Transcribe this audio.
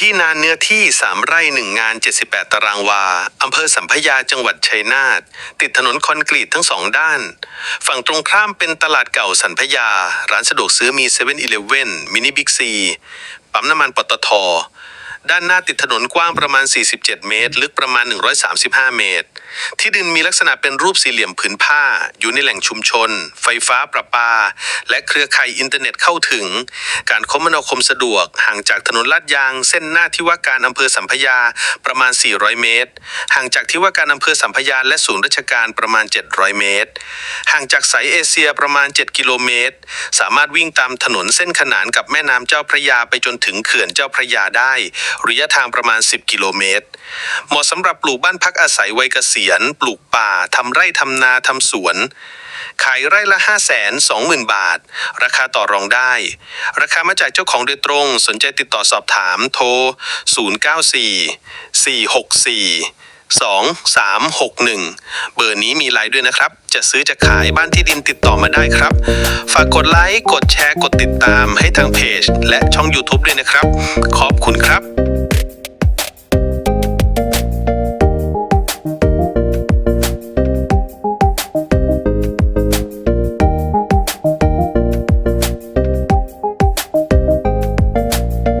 ที่นาเนื้อที่ 3 ไร่ 1 งาน 78 ตารางวา อำเภอสัมพยาจังหวัดชัยนาท ติดถนนคอนกรีตทั้งสองด้าน ฝั่งตรงข้ามเป็นตลาดเก่าสัมพยา ร้านสะดวกซื้อมี7 e เ e ่ e อมินิบิ๊กซี ปั๊มน้ำมันปตท ด้านหน้าติดถนนกว้างประมาณ 47 เมตร ลึกประมาณ 135 เมตร ที่ดินมีลักษณะเป็นรูปสี่เหลี่ยมผืนผ้า อยู่ในแหล่งชุมชน ไฟฟ้าประปา และเครือข่ายอินเทอร์เน็ตเข้าถึง การคมนาคมสะดวก ห่างจากถนนลาดยาง เส้นหน้าที่ว่าการอำเภอสัมพยาประมาณ 400 เมตร ห่างจากที่ว่าการอำเภอสัมพยาและศูนย์ราชการประมาณ 700 เมตร ห่างจากสายเอเชียประมาณ 7 กิโลเมตร สามารถวิ่งตามถนนเส้นขนานกับแม่น้ำเจ้าพระยาไปจนถึงเขื่อนเจ้าพระยาได้ระยะทางประมาณ 10 กิโลเมตร เหมาะสำหรับปลูกบ้านพักอาศัยวัยเกษียณ ปลูกป่าทำไร่ทำนาทำสวน ขายไร่ละ 5 2 0 0 0 0 บาท ราคาต่อรองได้ ราคามาจากเจ้าของโดยตรง สนใจติดต่อสอบถามโทร 094 464 2361 เบอร์นี้มีไลน์ด้วยนะครับ จะซื้อจะขายบ้านที่ดินติดต่อมาได้ครับ ฝากกดไลค์ กดแชร์ กดติดตามให้ทางเพจ และช่อง YouTube ด้วยนะครับ ขอบคุณครับ